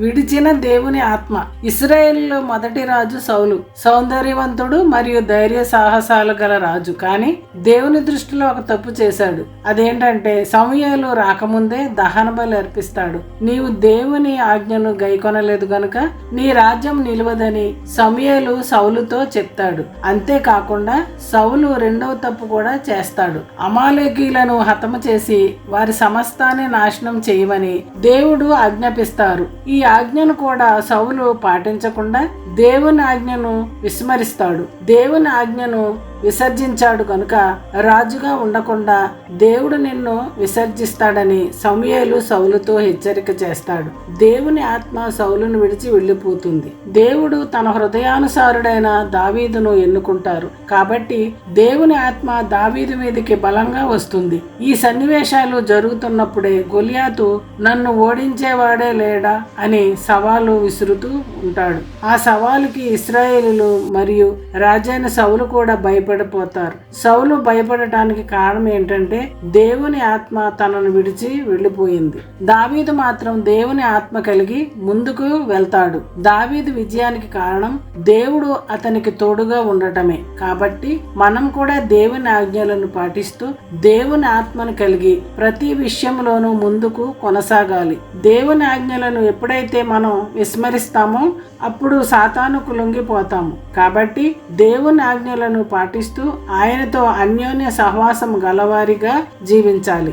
విడిచిన దేవుని ఆత్మ. ఇస్రాయేల్లో మొదటి రాజు సౌలు. సౌందర్యవంతుడు మరియు ధైర్య సాహసాలు గల రాజు. కానీ దేవుని దృష్టిలో ఒక తప్పు చేశాడు. అదేంటంటే సమయాలు రాకముందే దహన బలి అర్పిస్తాడు. నీవు దేవుని ఆజ్ఞను గైకొనలేదు గనుక నీ రాజ్యం నిలవదని సమయాలు సౌలుతో చెప్తాడు. అంతేకాకుండా సౌలు రెండవ తప్పు కూడా చేస్తాడు. అమాలేకీలను హతము చేసి వారి సమస్తాన్ని నాశనం చేయమని దేవుడు ఆజ్ఞాపిస్తారు. ఈ ఆజ్ఞను కూడా సౌలు పాటించకుండా దేవుని ఆజ్ఞను విస్మరిస్తాడు. దేవుని ఆజ్ఞను విసర్జించాడు కనుక రాజుగా ఉండకుండా దేవుడు నిన్ను విసర్జిస్తాడని సమయలు సౌలుతో హెచ్చరిక చేస్తాడు. దేవుని ఆత్మ సౌలును విడిచి వెళ్ళిపోతుంది. దేవుడు తన హృదయానుసారుడైన దావీదును ఎన్నుకుంటారు. కాబట్టి దేవుని ఆత్మ దావీదు మీదకి బలంగా వస్తుంది. ఈ సన్నివేశాలు జరుగుతున్నప్పుడే గొలియాతు నన్ను ఓడించేవాడే లేడా అని సవాలు విసురుతూ ఉంటాడు. ఆ సవాలుకి ఇస్రాయేలీలు మరియు రాజైన సౌలు కూడా భయపడి భయపడిపోతారు. సౌలు భయపడటానికి కారణం ఏంటంటే దేవుని ఆత్మ తనను విడిచి వెళ్ళిపోయింది. దావీదు మాత్రం దేవుని ఆత్మ కలిగి ముందుకు వెళ్తాడు. దావీదు విజయానికి కారణం దేవుడు అతనికి తోడుగా ఉండటమే. కాబట్టి మనం కూడా దేవుని ఆజ్ఞలను పాటిస్తూ దేవుని ఆత్మను కలిగి ప్రతి విషయంలోనూ ముందుకు కొనసాగాలి. దేవుని ఆజ్ఞలను ఎప్పుడైతే మనం విస్మరిస్తామో అప్పుడు సాతానుకు లొంగిపోతాము కాబట్టి దేవుని ఆజ్ఞలను పాటిస్తూ ఆయనతో అన్యోన్య సహవాసం గలవారిగా జీవించాలి.